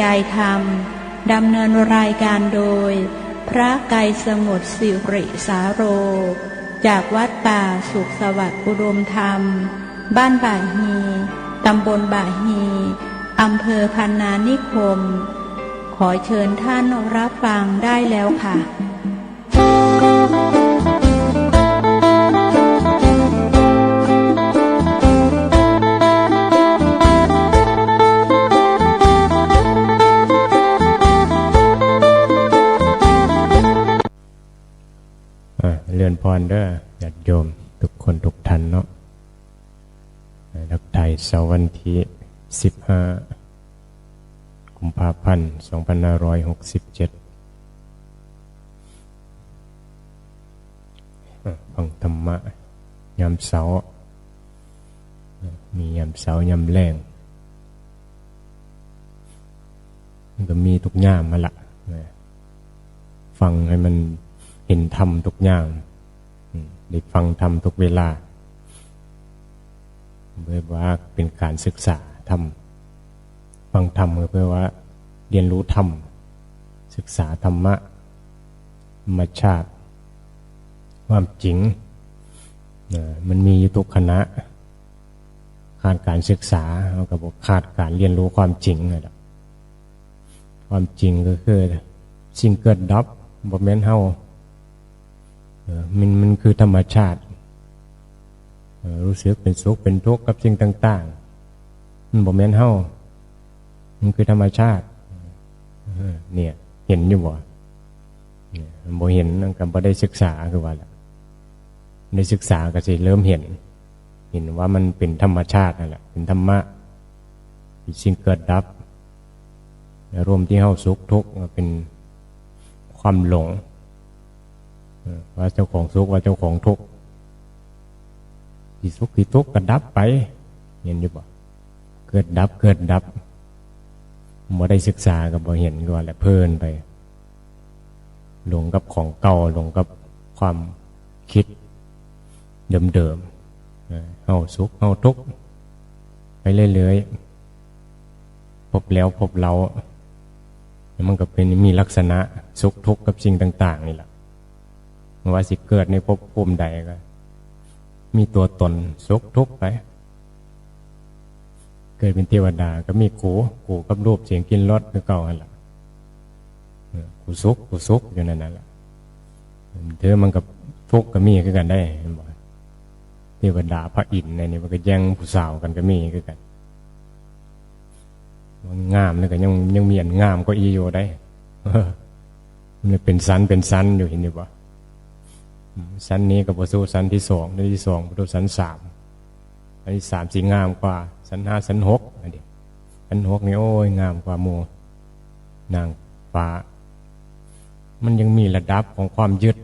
ยายธรรม ดำเนินรายการโดย พระไกรสมุทรสิริสาโร จากวัดป่าสุขสวัสดิ์อุดมธรรม บ้านบ่าฮีตำบลบ่าฮีอำเภอพันนานิคม ขอเชิญท่านรับฟังได้แล้วค่ะ รือนพรเด้อญาติโยม ทุกคนทุกท่านเนาะรักไทยเสาร์วันที่สิบห้ากุมภาพันธ์สองพันห้าร้อยหกสิบเจ็ดฟังธรรมะยามเสาร์มียามเสาร์ยามแรงมันก็มีทุกย่ามมาละฟังให้มันเห็นธรรมทุกอย่าง ได้ฟังธรรมทุกเวลาเพื่อว่าเป็นการศึกษาธรรมฟังธรรมเพื่อว่าเรียนรู้ธรรม ศึกษาธรรมะธรรมชาติ ความจริงมันมีอยู่ทุกคณะ ขาดการศึกษาเาก็บขาดการเรียนรู้ความจริงเลยละความจริงก็คือสิ่งเกิดดับบ่แม่นเฮา มันมันคือธรรมชาติ รู้สึกเป็นสุขเป็นทุกข์กับสิ่งต่าง ๆ มันบ่แม่นเฮามันคือธรรมชาติเนี่ยเห็นอยู่บ่บ่เห็นมันก็บ่ได้ศึกษาคือว่าล่ะได้ศึกษาก็สิเริ่มเห็น เห็นว่ามันเป็นธรรมชาตินั่นแหละเป็นธรรมะเป็นสิ่งเกิดดับและรวมที่เฮาสุขทุกข์เป็นความหลง ว่าเจ้าของสุขว่าเจ้าของทุกข์ที่สุขที่ทุกข์ก็ดับไปเห็นอยู่บ่เกิดดับเกิดดับบ่ได้ศึกษาก็บ่เห็นก็ว่าแหละเพลินไปหลงกับของเก่าหลงกับความคิดเดิมๆเออเฮาสุขเฮาทุกข์ไปเรื่อยๆพบแล้วพบเราแล้วมันก็เป็นมีลักษณะสุขทุกข์กับสิ่งต่าง ๆ นี่แหละ ว่าสิเกิดในภพภูมิใดก็ มีตัวตนสุขทุกข์ไป เกิดเป็นเทวดาก็มีกูกูกับรูปเสียงกินรสคือเก่าหันละเออกูสุขกูสุขอยู่นั่นนั่นแหละเธอมันกับทุกข์ก็มีคือกันได้เห็นบ่เทวดาพระอินทร์ในนี่มันก็แย่งผู้สาวกันก็มีคือกันมันงามนี่ก็ยังยังมีอันงามก็อีโยได้เออมันเป็นสันเป็นสันอยู่เห็นอยู่ปะ อืมสันนี้กับประสูสันที่สองอันที่สองประสูสันสามอันที่สามสีงามกว่าสันห้าสันหกอันเดียวสันหกนี่โอ้ยงามกว่าหมูนางฟ้า มันยังมีระดับของความยึด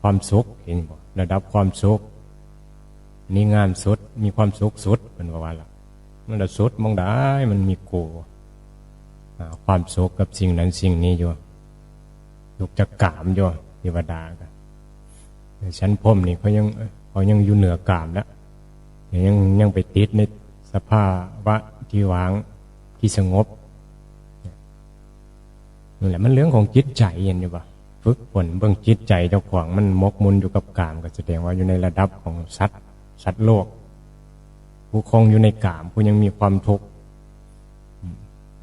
ความสุขเห็นบ่ระดับความสุขนี่งามสุดมีความสุขสุดเป็นว่าว่าล่ะมันละสุดมองได้มันมีกูความสุขกับสิ่งนั้นสิ่งนี้อยู่ลุกจากกามอยู่ เทวดาก็ชั้นพรมนี่เขายังเขายังอยู่เหนือกามแล้วยังยังไปติดในสภาวะที่วางที่สงบนั่นแหละมันเรื่องของจิตใจเห็นอยู่ปะฝึกฝนเบื้องจิตใจเจ้าของมันมกมุนอยู่กับกามก็แสดงว่าอยู่ในระดับของสัตว์สัตว์โลก ผู้คงอยู่ในกามผู้ยังมีความทุกข์อืม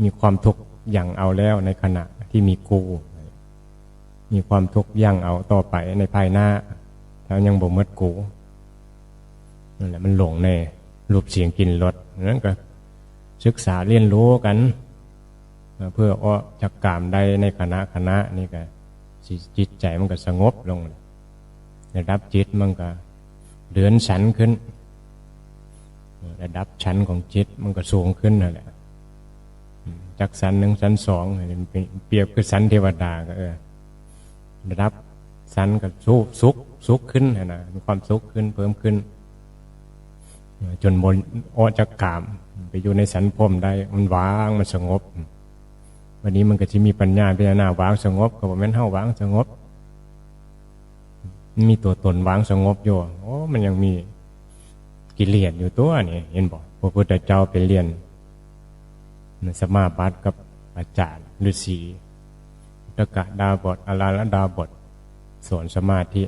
มีความทุกข์อย่างเอาแล้วในขณะที่มีกู มีความทุกข์ยั่งเอาต่อไปในภายหน้า แล้วยังบ่หมดกูนั่นแหละมันหลงในรูปเสียงกลินรสนั้นก็ศึกษาเรียนรู้กัน เพื่อออกจากกามใดในคณะคณะนี่ก็จิตใจมันก็สงบลงระดับจิตมันก็เดือนสันขึ้น ระดับชั้นของจิตมันก็สูงขึ้นนั่นแหละจากชั้นหนึ่งชั้นสองเป็นเปรียบคือชั้นเทวดาก็เออ ระดับชั้นก็สุสุขสุขขึ้นนะนะมีความสุขขึ้นเพิ่มขึ้น จนบนออกจากกาม ไปอยู่ในสันพรมได้มันวางมันสงบ วันนี้มันก็จะมีปัญญาพิจารณาวางสงบก็บอกแม่นเฮาวางสงบ มีตัวตนวางสงบอยู่โอ้มันยังมีกิเลสอยู่ตัวนี่เห็นบอกพระพุทธเจ้าไปเรียนสมาบัติกับอาจารย์ฤาษี ตกะดาบทอาราละดาบทสอนสมาธิ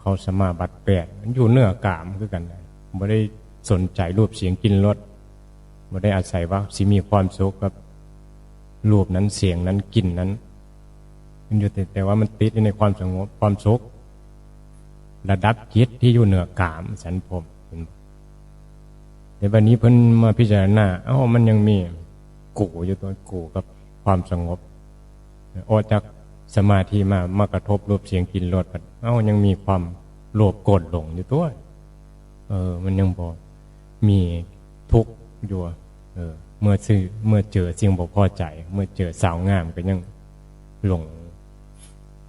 เขาสมาบัติแปดมันอยู่เนื้อกามคือกันเลยไม่ได้สนใจรูปเสียงกินรสไม่ได้อาศัยว่าสิมีความสุขกับรูปนั้นเสียงนั้นกลิ่นนั้น มันอยู่แต่แต่ว่ามันติดในความสงบความสุขระดับจิตที่อยู่เหนือกามสันพรมในวันนี้เพิ่นมาพิจารณาเอ้ามันยังมีกูอยู่ตัวกูกับความสงบ ออกจากสมาธิมามากระทบรูปเสียงกลิ่นรสปัดเอ้ายังมีความโลภโกรธหลงอยู่ตัว เออ มันยังบอกมีทุกข์อยู่เออ เมื่อซื้อเมื่อเจอสิ่งบ่พอใจ เมื่อเจอสาวงามก็ยังหลง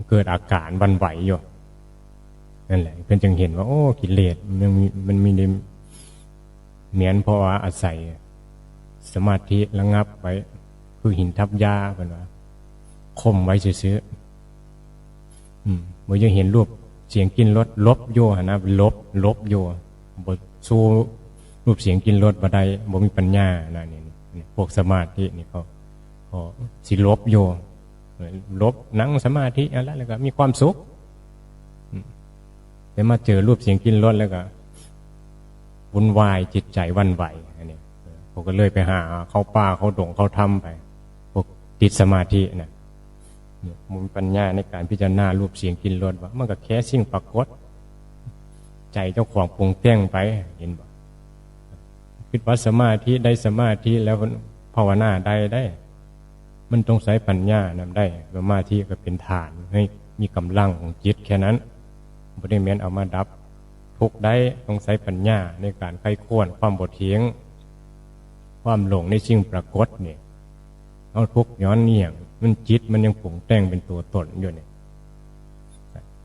เกิดอาการบันไหวอยู่นั่นแหละเพื่อนจึงเห็นว่า โอ้กิเลสมันมีมันมีในเหมียนเพราะว่าอาศัย สมาธิระงับไว้ คือหินทับยาเป็นว่า คมไว้ซื้อเมื่อยังเห็นรูปเสียงกินรสลบโยนะลบลบโยบทสู้รูปเสียงกินรสบ่ได้บ่มีปัญญานะนี่พวกสมาธินี่เขาเขาสิลบโยลบนั่งสมาธิอะไรแล้วก็มีความสุขแต่มาเจอรูปเสียงกินรสแล้วก็วุ่นวายจิตใจวันไหวอันนี้เออผมก็เลยไปหา เขาป่าเขาดงเขาทำไปพวกติดสมาธินะเนี่ย มุนปัญญาในการพิจารณารูปเสียงกินรสว่ามันก็แค่สิ่งปรากฏ ใจเจ้าของปรุงแต่งไปเห็นบ่คิดว่าสมาธิได้สมาธิแล้วภาวนาได้ได้ มันต้องใช้ปัญญานำได้สมาธิก็เป็นฐานให้มีกำลังของจิตแค่นั้นบริเมนเอามาดับ ทุกได้ต้องใช้ปัญญาในการไข้ควรความบทเทียง ความหลงในสิ่งปรากฏเนี่ยเอาทุกย้อนเนียง มันจิตมันยังปรุงแต่งเป็นตัวตนอยู่เนี่ย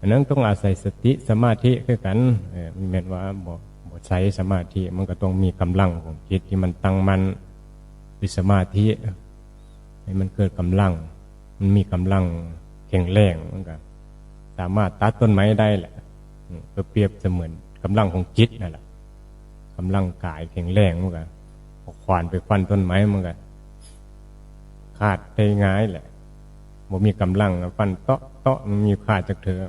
อันนั้นต้องอาศัยสติสมาธิคือกันเออมีแม้ว่าบอบอใช้สมาธิมันก็ต้องมีกำลังของจิตที่มันตั้งมันด้วยสมาธิให้มันเกิดกำลัง มันมีกำลังแข็งแรงมันก็สามารถตัดต้นไม้ได้แหละอืมก็เปรียบเสมือนกำลังของจิตนั่นแหละกำลังกายแข็งแรงมันก็ขวานไปฟันต้นไม้มันก็ ขาดได้ง่ายแหละบ่มีกำลังฟันเตาะเตาะมันมีขาดจากเธอ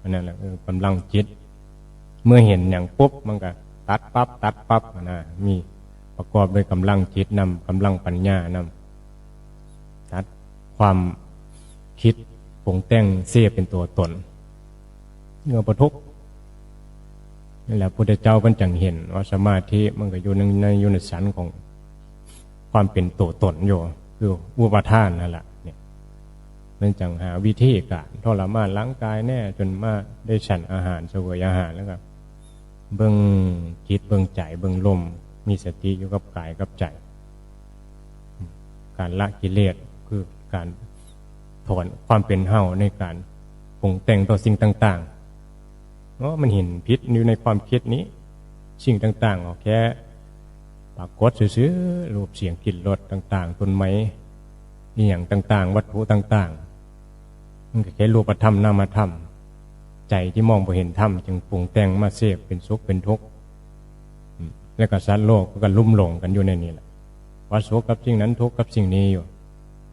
อันนั่นแหละเออกำลังจิต เมื่อเห็นอย่างปุ๊บมันก็ตัดปั๊บตัดปั๊บนะมีประกอบด้วยกำลังจิตนำกำลังปัญญานำตัดความคิดปรุงแต่งเสียเป็นตัวตนเงาประทุกนี่แหละพุทธเจ้าก็จังเห็นว่าสมาธิมันก็อยู่ในในอยู่ในสันของความเป็นตัวตนอยู่ คืออุปทานนั่นแหละเนี่ยมันจังหาวิธีการทรมานร่างกายแน่จนมาได้ฉันอาหารเสวยอาหารแล้วก็เบิ้งจิตเบิ้งใจเบิ้งลม มีสติอยู่กับกายกับใจ การละกิเลสคือการถอนความเป็นเฮาในการปรุงแต่งต่อสิ่งต่างๆเพราะมันเห็นพิษอยู่ในความคิดนี้ สิ่งต่างๆออกแค่ ปรากฏซื้อๆรูปเสียงกลิ่นรสต่าง ๆต้นไม้นี่อย่างต่าง ๆ วัตถุต่าง ๆ มันก็แค่รูปธรรมนามธรรม ใจที่มองไปเห็นธรรมจึงปรุงแต่งมาเสพเป็นสุขเป็นทุกข์แล้วก็สัตว์โลกก็ลุ่มหลงกันอยู่ในนี้แหละว่าสุขกับสิ่งนั้นทุกข์กับสิ่งนี้อยู่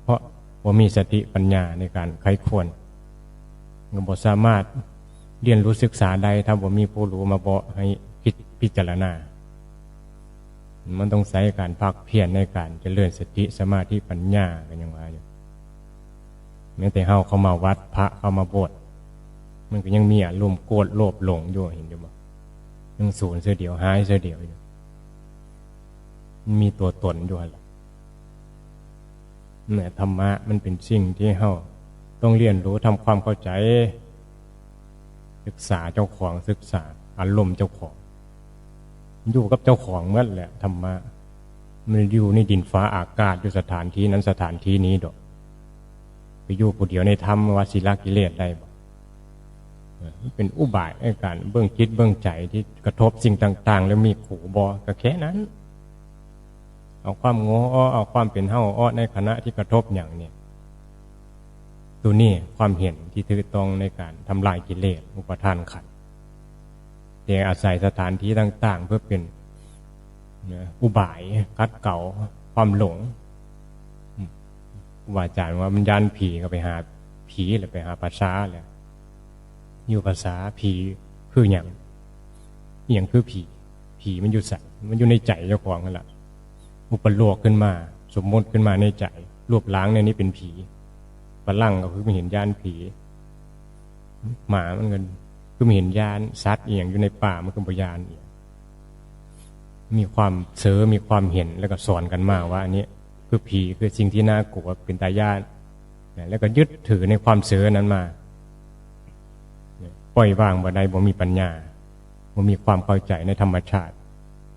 เพราะว่ามีสติปัญญาในการไขควรก็บสามารถเรียนรู้ศึกษาใดถ้าบ่มีผู้รู้มาบอกให้คิดพิจารณา มันต้องใช้การพักเพียรในการเจริญสติสมาธิปัญญากันยังว่าอยู่แม้แต่เฮาเข้ามาวัดพระเข้ามาบสมันก็ยังมีอารมณ์โกรธโลภหลงอยู่เห็นอยู่บ่ยังสูญเสียเดียวหายเสียเดียวอยู่มีตัวตนอยู่หั่นล่ะเนี่ยธรรมะมันเป็นสิ่งที่เฮาต้องเรียนรู้ทำความเข้าใจ ศึกษาเจ้าของศึกษาอารมณ์เจ้าของ อยู่กับเจ้าของเมื่อแหละธรรมะมันอยู่ในดินฟ้าอากาศอยู่สถานที่นั้นสถานที่นี้ดอกไปอยู่ผู้เดียวในธรรมวาศิลากิเลสได้บ่เออมันเป็นอุบายในการเบื้องคิดเบื้องใจที่กระทบสิ่งต่าง ๆ แล้วมีขู่บอก็แค่นั้น เอาความโง่อ้อเอาความเป็นเฮ้าอ้อในคณะที่กระทบอย่างเนี่ยตัวนี้ความเห็นที่ถือตรงในการทำลายกิเลสอุปทานขันธ แต่อาศัยสถานที่ต่าง ๆ เพื่อเป็นอุบายคัดเก่าความหลงครูบาอาจารย์ว่ามันยานผีก็ไปหาผีหรือไปหาภาษาแหละอยู่ภาษาผีคืออย่างอย่างคือผี ผีมันอยู่ใส่มันอยู่ในใจเจ้าของนั่นแหละอุปโลกขึ้นมา สมมติขึ้นมาในใจรวบล้างในนี้เป็นผีฝรั่งก็คือไม่เห็นยานผี หมามันก็ คือไม่เห็นยานซัดเอียงอยู่ในป่ามันก็บยานเอียงมีความเสือมีความเห็นแล้วก็สอนกันมาว่าอันนี้คือผีคือสิ่งที่น่ากลัวเป็นตายานแล้วก็ยึดถือในความเสือนั้นมาปล่อยวางบ่ได้บ่มีปัญญาบ่มีความเข้าใจในธรรมชาติ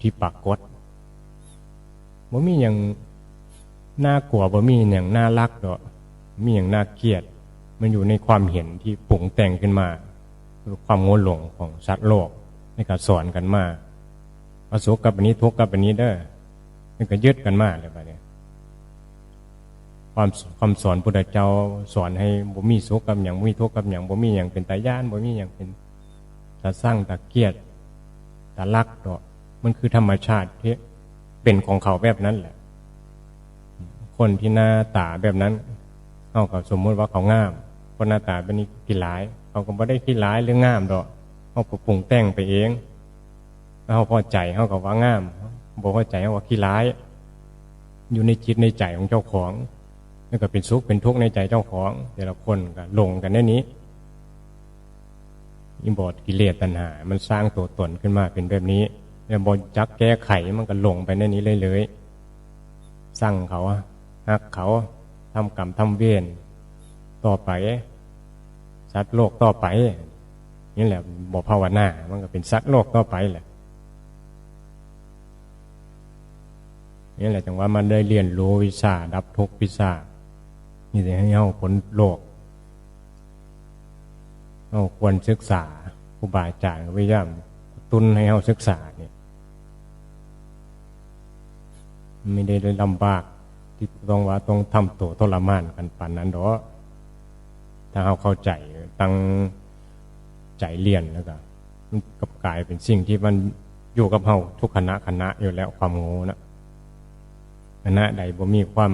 ที่ปรากฏบ่มีอย่างน่ากลัวบ่มีอย่างน่ารักดอกมีอย่างน่าเกลียด มันอยู่ในความเห็นที่ปรุงแต่งขึ้นมา คือความโง่หลงของสัตว์โลกในการสอนกันมาเอาสุขกับอันนี้ทุกข์กับอันนี้เด้อมันก็ยึดกันมาเลยแบบนี้ความความสอนพุทธเจ้าสอนให้บ่มีสุขกับอย่างบ่มีทุกข์กับอย่างบ่มีอย่างเป็นตาย่านบ่มีอย่างเป็นตาสร้างตาเกียรติตาลักดอกมันคือธรรมชาติที่เป็นของเขาแบบนั้นแหละ คนที่หน้าตาแบบนั้นเอากับสมมติว่าเขางาม คนหน้าตาเป็นนี้ขี้ร้าย เขาก็ไม่ได้ขี้ร้ายหรืองามดอกเขาก็ปรุงแต่งไปเอง แล้วเขาพอใจเขาก็ว่างามบอกว่าใจเขาว่าขี้ร้าย อยู่ในจิตในใจของเจ้าของนั่นก็เป็นสุขเป็นทุกข์ในใจเจ้าของ แต่ละคนก็หลงกันในนี้อิมบอดกิเลสตัณหา มันสร้างตัวตนขึ้นมาเป็นแบบนี้ แล้วบอจักแก้ไขมันก็หลงไปในนี้เลยเลยสร้างเขาหักเขาทำกรรมทำเวรต่อไป สัตว์โลกต่อไปนี่แหละบอกภาวนา มันก็เป็นสัตว์โลกต่อไปแหละนี่แหละจังว่ามันได้เรียนรู้วิชาดับทุกข์วิชานี่จะให้เอาผลโลกเอาควรศึกษาครูบาอาจารย์ก็พยายามตุนให้เอาศึกษาเนี่ยไม่ได้ลำบาก ที่ต้องว่าต้องทำตัวทรมานกันปานนั้นดอกถ้าเราเข้าใจ ตั้งใจเรียนแล้วก็มันกับกลายเป็นสิ่งที่มันอยู่กับเราทุกคณะคณะอยู่แล้วความโง่นะคณะใดบ่มีความ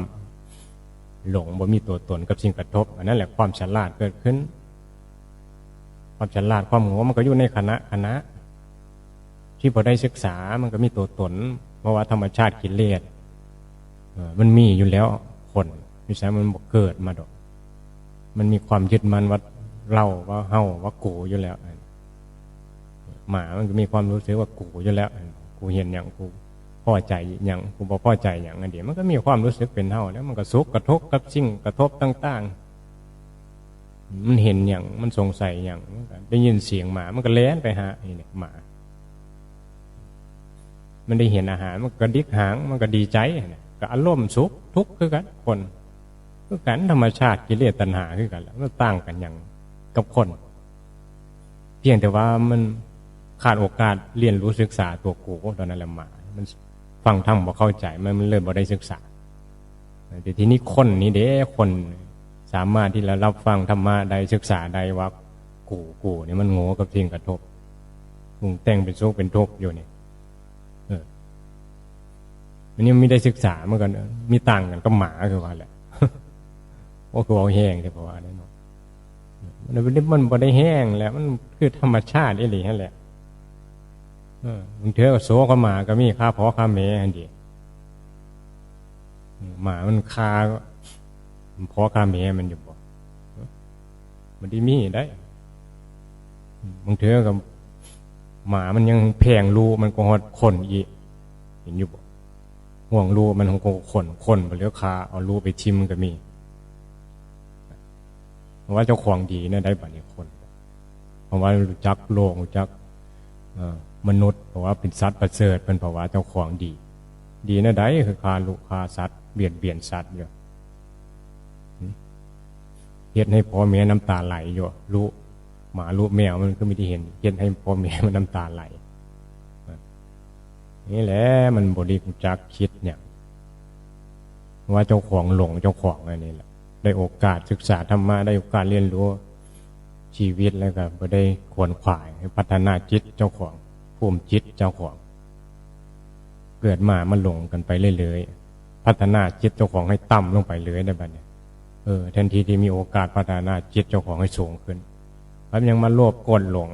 หลงบ่มีตัวตนกับสิ่งกระทบ อันนั้นแหละความฉลาดเกิดขึ้น ความฉลาดความโง่มันก็อยู่ในคณะคณะ ที่พอได้ศึกษามันก็มีตัวตน เพราะว่าธรรมชาติกิเลสมันมีอยู่แล้วคนมิใช่มันเกิดมาดอก มันมีความยึดมั่นว่า เราว่าเฮาว่ากูอยู่แล้วหมามันก็มีความรู้สึกว่ากูอยู่แล้วกูเห็นอย่างกูพอใจอย่างกูบอพอใจอย่างอันเดียวมันก็มีความรู้สึกเป็นเท่าแล้ว มันก็สุกกระทบกับสิ่งกระทบต่างๆ มันเห็นอย่างมันสงสัยอย่างได้ยินเสียงหมา มันก็เล้นไปหาไอ้เนี่ยหมา มันได้เห็นอาหารมันก็ดิกหางมันก็ดีใจก็อารมณ์สุขทุกข์คือกันคนคือกันธรรมชาติกิเลสตัณหาคือกันแล้วมันต่างกันอย่าง กับคน เพียงแต่ว่ามันขาดโอกาสเรียนรู้ศึกษาตัวกูตอนนั้นแหละมามันฟังธรรมบ่เข้าใจมันมันเลยบ่ได้ศึกษาแต่ทีนี้คนนี้เด้คนสามารถที่จะรับฟังธรรมะได้ศึกษาได้ว่ากูกูเนี่ยมันโง่กับสิ่งกระทบมุงแต่งเป็นโชคเป็นทุกอยู่เนี่ยมันยังไม่ได้ศึกษาเมื่อกันมีต่างกันก็หมาคือว่าแหละโอ้คือเอาแห้งที่เพราะว่าได้น มันไม่ได้มันบ่ได้แห้งแล้วมันคือธรรมชาติอีหลีนั่นแหละมึงเถอโซก็หมาก็มีค่าพอค่าเมยอันดีหมามันคาพอค่าเมยมันอยู่บ่มันดีมีได้มึงเถอกับหมามันยังแพงรูมันก็หดคนอีเห็นอยู่บ่ห่วงรูมันของขนคนไปเลี้ยวคาเอารูไปชิมก็มี เพราะว่าเจ้าของดีเนี่ยได้บัตรคนเพราะว่ารู้จักโลกรู้จักมนุษย์เพราะว่าเป็นสัตว์ประเสริฐเป็นเพราว่าเจ้าของดี ดีนะได้คือคาลูกคาสัตว์เบียดเบียนสัตว์อยู่เห็นให้พ่อแม่น้ำตาไหลอยู่รู้หมารู้แมวมันก็ไม่ได้เห็นเห็นให้พ่อแม่มันน้ำตาไหลนี่แหละมันบริจักคิดเนี่ย ว่าเจ้าของหลงเจ้าของอันนี้แหละ ได้โอกาสศึกษาธรรมะได้โอกาสเรียนรู้ชีวิตแล้วก็บ่ได้ขวนขวายพัฒนาจิตเจ้าของภูมิจิตเจ้าของ เกิดมามันหลงกันไปเรื่อยๆพัฒนาจิตเจ้าของให้ต่ำลงไปเลยได้บ้างเนี่ยเออแทนทีที่มีโอกาสพัฒนาจิตเจ้าของให้สูงขึ้นแล้วยังมาโลภโกรธหลง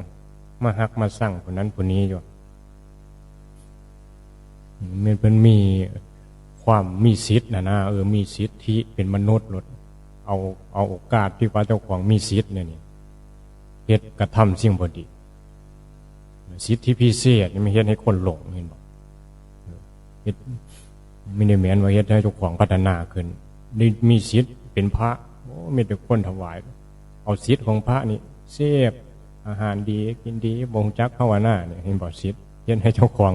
มาหักมาสั่งคนนั้นคนนี้อยู่มันเป็นมีความมีสิทธิ์นะนะเออมีสิทธิเป็นมนุษย์หลด เอาเอาโอกาสที่ว่าเจ้าของมีสิทธิ์เนี่ยนี่เฮ็ดกระทำสิ่งบดีสิทธิพิเศษนี่ไม่เฮ็ดให้คนหลงเห็นบอกเฮ็ดไม่ได้แม้นว่าเฮ็ดให้เจ้าของพัฒนาขึ้นได้มีสิทธิ์เป็นพระโอ้มีแต่คนถวาย เอาสิทธิ์ของพระนี่เสพอาหารดีกินดีบ่งจักภาวนาเนี่ยเห็นบอกสิทธิ์เฮ็ดให้เจ้าของ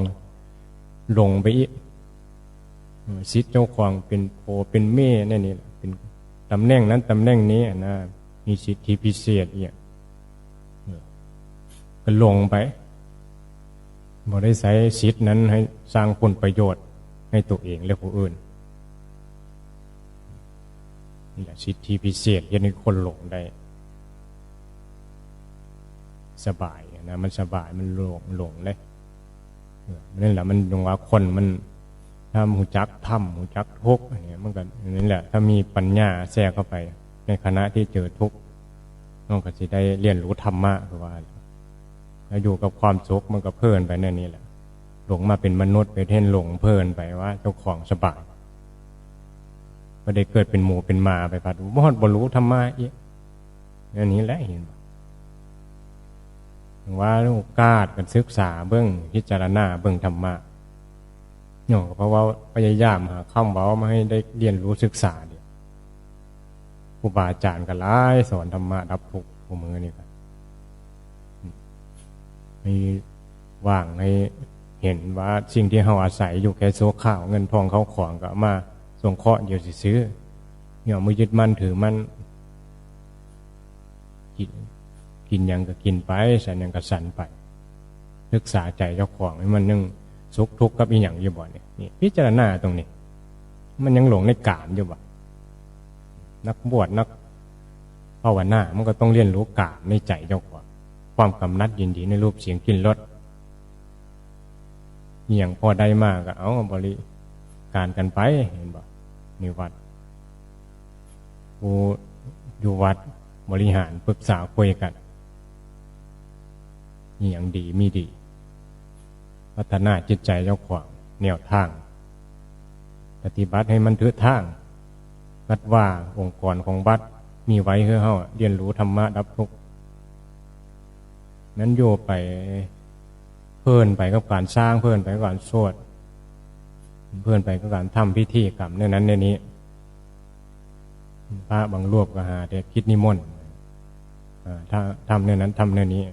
หลงไปอีกสิทธิ์เจ้าของเป็นโพเป็นเม่นั่นนี่แหละเป็น ตำแหน่งนั้นตำแหน่งนี้นะมีสิทธิพิเศษเนี่ยก็หลงไปบ่ได้ใช้สิทธินั้นให้สร้างผลประโยชน์ให้ตัวเองและผู้อื่นนี่แหละสิทธิพิเศษที่ให้คนหลงได้ สบายนะมันสบายมันหลงหลงเลยนั่นแหละมันตรงว่าคนมัน ถ้าหูจักทำหูจักทุกข์อันนี้มันก็นั่นแหละ ถ้ามีปัญญาแทรกเข้าไป ในคณะที่เจอทุกข์มันก็จะได้เรียนรู้ธรรมะคือว่าแล้วอยู่กับความสุขมันก็เพลินไปนั่นนี่แหละ หลงมาเป็นมนุษย์ไปเท่นหลงเพลินไปว่า เจ้าของสบายก็ได้เกิดเป็นหมูเป็นมาไปพัดมอดบรรลุธรรมะอีกอันนี้แหละเห็นว่าโอกาสกันศึกษาเบื้องพิจารณาเบื้องธรรมะ เนาะเพราะว่าพยายามหาคำเว้ามาให้ได้เรียนรู้ศึกษาเดียครูบาอาจารย์กันหลายสอนธรรมะดับทุกข์ผู้มือนี่กันให้ว่างให้เห็นว่าสิ่งที่เราอาศัยอยู่แค่โซ่ข้าวเงินทองเขาของก็มาส่งเคราะห์เดี๋ยวสิซื้อเนี่ยมือยึดมั่นถือมั่นกินกินยังก็กินไปสันยังก็สันไป ศึกษาใจเจ้าของให้มันนึ่ง สุขทุกข์กับอีหยังอยู่บ่เนี่ยนี่พิจารณาตรงนี้ มันยังหลงในกามอยู่บ่นักบวชนักภาวนามันก็ต้องเรียนรู้กามในใจเจ้าของความกำนัดยินดีในรูปเสียงกลิ่นรสเหี่ยงพอได้มากก็เอาบริการกันไปเห็นบ่นี่วัดผู้อยู่วัดบริหารปรึกษาคุยกันนี่อย่างดีมีดี พัฒนาจิตใจเจ้าขวางแนวทาง ปฏิบัติให้มันถือทางวัดว่าองค์กรของวัดมีไว้เพื่อเฮาเรียนรู้ธรรมะดับทุกข์นั้นโยไปเพิ่นไปกับการสร้างเพิ่นไปกับการสวดเพิ่อนไปกับการทำพิธีกรรมในนั้นในนี้พระบางรวบก็หาแต่คิดนิมนต์ถ้าทำในนั้นทำในนี้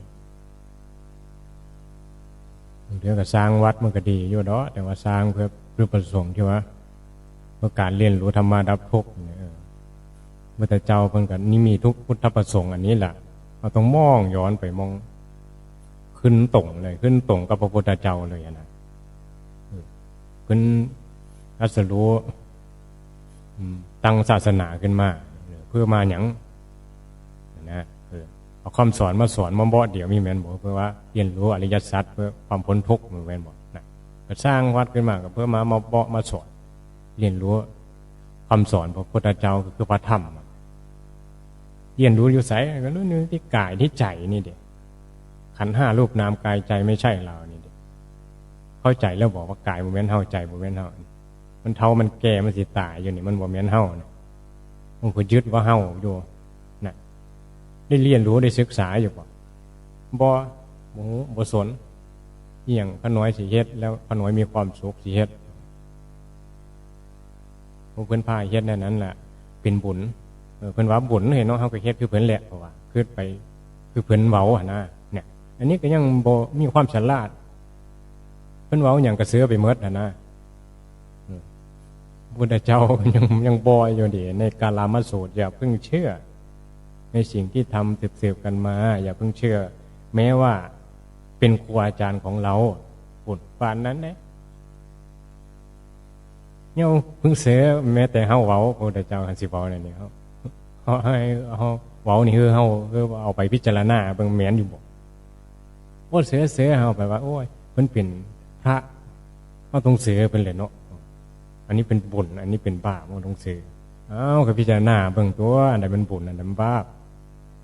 เดี๋ยวก็สร้างวัดมันก็ดีอยู่เนาะแต่ว่าสร้างเพื่อเพื่อประสงค์ที่ว่าเพื่อการเรียนรู้ธรรมะดับทุกข์เนี่ยเมื่อแต่เจ้าเพิ่นกันนี่มีทุกพุทธประสงค์อันนี้แหละเราต้องมองย้อนไปมองขึ้นตรงเลย ขึ้นตรงกับพระพุทธเจ้าเลยนะขึ้นรัสรู้ตั้งศาสนาขึ้นมา เพื่อมาอย่งนะ เอาคำสอนมาสอนมาบอเดี๋ยวมีแมนบอกเพื่อว่าเรียนรู้อริยสัจเพื่อความพ้นทุกข์มีแมนบอกนะก็สร้างวัดขึ้นมาก็เพื่อมามาบอมาสอน เรียนรู้คำสอนพระพุทธเจ้าคือพระธรรมเรียนรู้อยู่ไสก็รู้นึกที่กายที่ใจนี่เด็กขันห้ารูปนามกายใจไม่ใช่เรานี่เด็กเข้าใจแล้วบอกว่ากายโมเมนเท่าใจโมเมนเท่ามันเท่ามันแก่มันสิตายอยู่นี่มันโมเมนเท่านี่มันก็ยึดว่าเท่าอยู่ ได้เรียนรู้ได้ศึกษาอยู่บ่บ่โมบ่สนเอี่ยงขน้อยสีเฮ็ด แล้วขน้อยมีความสุขสีเฮ็ดผู้เพิ่นพาเฮ็ดนั่นนั้นแหละเป็นบุญเออเพิ่นว่าบุญเห็นเนาะเฮาก็เฮ็ดคือเพิ่นแหละเพราะว่าขึ้นไปคือเพิ่นเว้าหั่นนะเนี่ย อันนี้ก็ยังบ่มีความฉลาด เพิ่นเว้าอย่างกระเสือไปเมดหั่นนะพุทธเจ้ายังยังบอยอยู่ดีในกาลามาสูตรอย่าเพิ่งเชื่อ ในสิ่งที่ทำสืบๆกันมา อย่าเพิ่งเชื่อ แม้ว่าเป็นครูอาจารย์ของเราปุดปานนั้นนะเนี่ยเพิ่งเสือแม้แต่เฮาเว้าพระเจ้าหันสิเว้าเนี่ยนี่เฮาเขาให้เขาเว้านี่คือเขาคือเอาไปพิจารณาเบิ่งแมนอยู่บ่โอ้เสือเสือเขาไปว่า โอ้ยมันเป็นพระเขาต้องเสือเป็นเลยเนาะอันนี้เป็นบุญอันนี้เป็นบาปมันต้องเสืออ้าวก็พิจารณาเบื้องตัวอันใดมันบุญอันใดมันบาป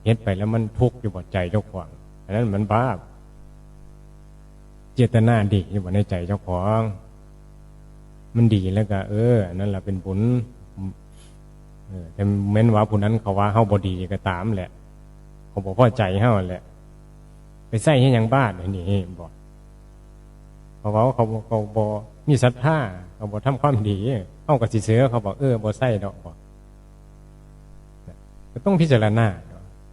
เฮ็ดไปแล้วมันทุกข์อยู่บ่ใจเจ้าของอันนั้นมันบาปเจตนาดีอยู่บ่ในใจเจ้าของ มันดีแล้วก็ เอออันนั้นแหละเป็นบุญเออแต่แม้นว่าผู้นั้นเขาว่าเฮาบ่ดีก็ตามแหละ เขาบอกพอใจเฮาแหละ ไปใส่ให้ยังบ้านนนี้บอกเขาบอกว่าเขาเขาบอมีศรัทธาเขาบอกทำความดีเขากับสิเสือเขาบอกเออบอใส่ดอกบอกก็ต้องพิจารณา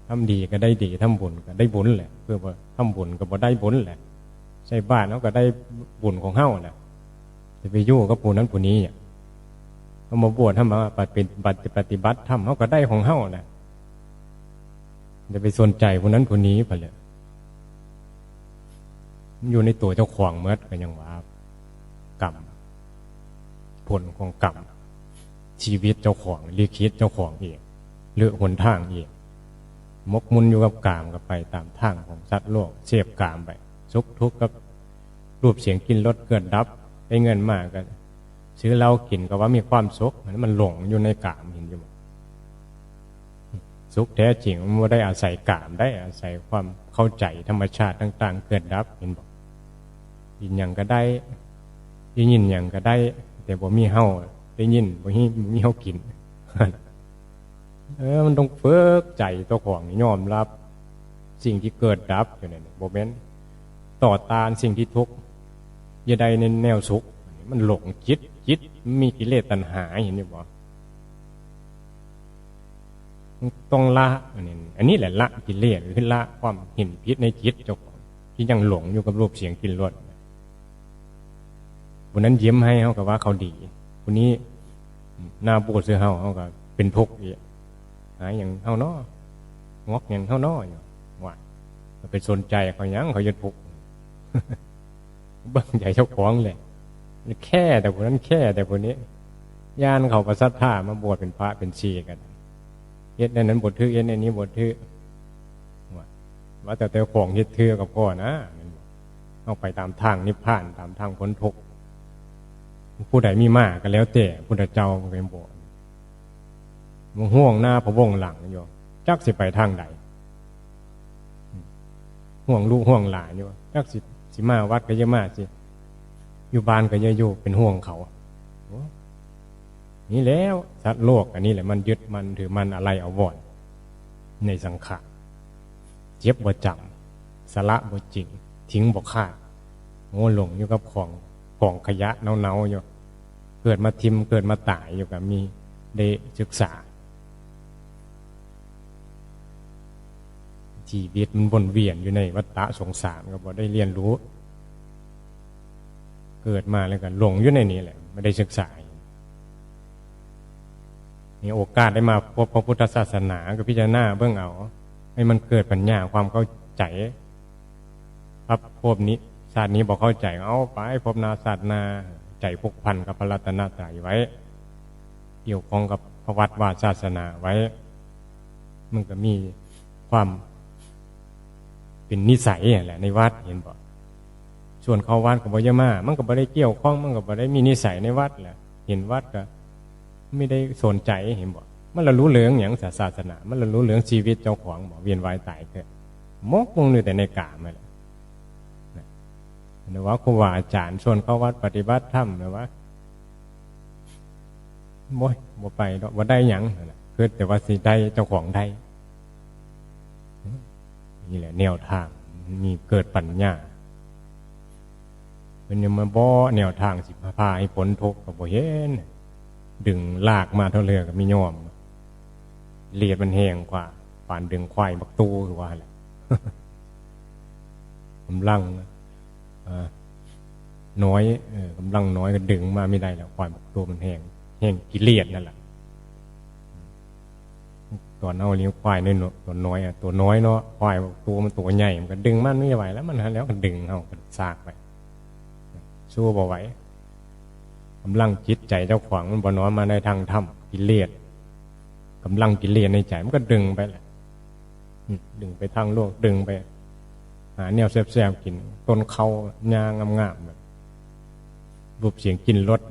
ทำดีก็ได้ดีทำบุญก็ได้บุญแหละเพื่อว่าทำบุญก็บ่ได้บุญแหละใช่บ้านเขาก็ได้บุญของเฮาแหละจะไปยุ่กับผู้นั้นผู้นี้อะเขามาบวชทำมาปฏิบัติปฏิบัติทำเขาก็ได้ของเฮาแหละจะไปสนใจผู้นั้นผู้นี้ไปเลยอยู่ในตัวเจ้าของเมื่อก็ยังว่ากรรมผลของกรรมชีวิตเจ้าของลิขิตเจ้าของเองเลือกหนทางเอง มกมุนอยู่กับกามกับไปตามทางของสัตว์โลกเสพกามไปสุขทุกข์กับรูปเสียงกินรสเกิดดับได้เงินมากก็ซื้อเหล้ากินก็ว่ามีความสุขมันหลงอยู่ในกามเห็นอยู่สุขแท้จริงมันไม่ได้อาศัยกามได้อาศัยความเข้าใจธรรมชาติต่าง ๆ เกิดดับเห็นบอกยินอย่างก็ได้ยินอย่างก็ได้ แต่บ่มีเฮาได้ยินบ่มีมีเฮากิน เออมันต้องเฟิกใจตัวของนี่ยอมรับ สิ่งที่เกิดดับอยู่เนี่ยบ่แม่นต่อตานสิ่งที่ทุกข์อย่าใดในแนวสุข มันหลงจิตจิตมีกิเลสตัณหาเห็นไหมบ่ต้องละอันนี้แหละละกิเลสหรือละความเห็นผิดในจิตเจ้าของที่ยังหลงอยู่กับรูปเสียงกลินรสวันนั้นยิ้มให้เขากับว่าเขาดีคนนี้หน้าบูดเสื้อเฮาเขาก็เป็นทุกข์อีก หายอย่างเฮาน้องอกอย่างเฮาน้ออยู่ว่าไปสนใจเขายังเขาจะทุกบิ่งใหญ่เจ้าของเลยแค่แต่คนนั้นแค่แต่คนนี้ญาณเขาประสัทธามาบวชเป็นพระเป็นชีกันเย็ดในนั้นบททื่อเย็ดในนี้บททื่อว่าแต่แต่ของเย็ดทื่อกับพ่อนะเอาไปตามทางนิพพานตามทางพ้นทุกข์ผู้ใดมีมากก็แล้วแต่พุทธเจ้าเป็นบอก ห่วงหน้าพระวงหลังอยู่จักสิไปทางใดห่วงลูกห่วงหลานอยู่จักสิสิมาวัดก็เยะมากสิอยู่บ้านก็เยะอยู่เป็นห่วงเขานี่แล้วสัตว์โลกอันนี้แหละมันยึดมันถือมันอะไรเอาวอดในสังขารเจ็บบ่จำสละบ่จริง ทิ้งบ่ขาดโง่หลงอยู่กับของของขยะเน่าๆอยู่เกิดมาทิมเกิดมาตายอยู่กับมีได้ศึกษา ชีวิตมันวนเวียนอยู่ในวัฏฏะสงสารก็บ่ได้เรียนรู้ เกิดมาแล้วก็หลงอยู่ในนี้แหละ ไม่ได้ศึกษามีโอกาสได้มาพบพระพุทธศาสนาก็พิจารณาเบื้องเอาให้มันเกิดปัญญาความเข้าใจครับพบนี้ศาสตร์นี้บอกเข้าใจเอาไปพบนาศาสตร์นาใจพกพันกับพระรัตนตรัยไว้ เกี่ยวข้องกับพระวัดวาศาสนาไว้ มันก็มีความ เป็นนิสัยแหละในวัดเห็นบอกส่วนเขาวัดกับบอยมามันก็บ่ได้เกี่ยวข้องมันก็บ่ได้มีนิสัยในวัดแหละเห็นวัดก็ไม่ได้สนใจเห็นบอกมันเรารู้เรื่องอย่างศาสนา มันเรารู้เรื่องชีวิตเจ้าของบอกเวียนวายตายเกิดมกมุ่งอยู่แต่ในกามาเลยนะว่าครูบาอาจารย์ชวนเข้าวัดปฏิบัติธรรมนะว่าบ่ยบ่ไปดอกบ่ได้หยังคือแต่ว่าสิได้เจ้าของได้ นี่แหละ แนวทางมีเกิดปัญญาเป็นยังมาบ่แนวทางสิพาให้ผลทุกข์กับบ่เห็นดึงลากมาเท่าเรือกับมีโยอมเลียดมันแหงกว่าป่านดึงควายบักตูคือว่าแหละกำลังน้อยกำลังน้อยก็ดึงมาไม่ได้แล้วควายบักตูมันแหงแหงกิเลสนั่นแหละ ตอนเอาเลี้ยงควายน้อยตัวน้อยอะตัวน้อยเนาะควายตัวมันตัวใหญ่มันก็ดึงมันไม่ไหวแล้วมันแล้วก็ดึงเอาซากไปสู้บ่ไหวกำลังจิตใจเจ้าขวางมันบ่น้อมมาในทางธรรมกิเลสกำลังกิเลสในใจมันก็ดึงไปแหละดึงไปทางโลกดึงไป หาแนวแซ่บๆกินต้นเขายางงามๆแบบรูปเสียงกินรส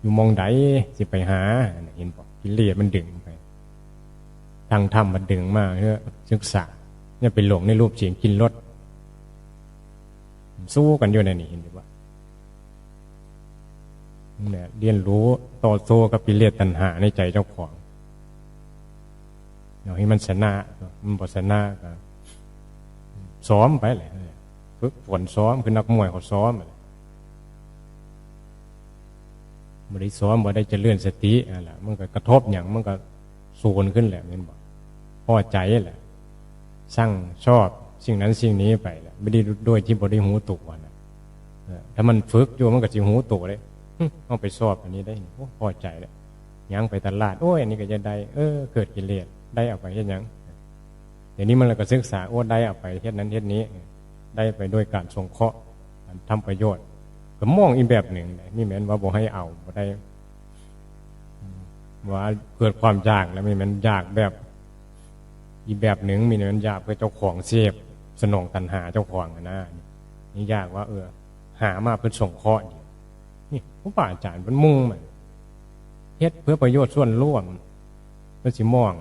อยู่มองใดสิไปหา เห็นบอกกิเลสมันดึงไป ทางธรรมมันดึงมากเพื่อศึกษาเนี่ยไปหลงในรูปเสียงกินรสสู้กันอยู่ในนี้เห็นไหมว่าเนี่ยเรียนรู้ต่อสู้กับกิเลสตัณหาในใจเจ้าของเอาให้มันชนะมันบอชนะก็ซ้อมไปเลยฝึกฝนซ้อมคือนักมวยเขาซ้อมเลยบริซ้อมบ่ได้เจะเลื่อนสติอะไรมันก็กระทบอย่างมันก็ สูนขึ้นแหละมันบอกพอใจแหละสร้างชอบสิ่งนั้นสิ่งนี้ไปแหละไม่ได้ด้วยที่บริหูตุกนะถ้ามันฝึกอยู่มันก็จิหูตุเลยหึเอาไปสอบอันนี้ได้นี่โอ้พอใจเลยยังไปตลาดโอ้ยอันนี้ก็จะได้เออเกิดกิเลสได้เอาไปเฮ็ดยังเดี๋ยวนี้มันเราก็ศึกษาโอ้ได้เอาไปเฮ็ดนั้นเฮ็ดนี้ ได้ไปด้วยการสงเคราะห์การทำประโยชน์ก็มองอีกแบบหนึ่งนี่แม้นว่าบ่ให้เอาบ่ได้ ว่าเกิดความยากแล้วมีมันยากแบบอีกแบบหนึ่งมีเนื้อยากเพื่อเจ้าของเสพสนองตันหาเจ้าของนะนี่ยากว่า เออ หามาเพื่อส่งเคราะห์นี่ผู้ป่าอาจารย์มันมุ่งมันเฮ็ดเพื่อประโยชน์ส่วนร่วมเพื่อสิมอง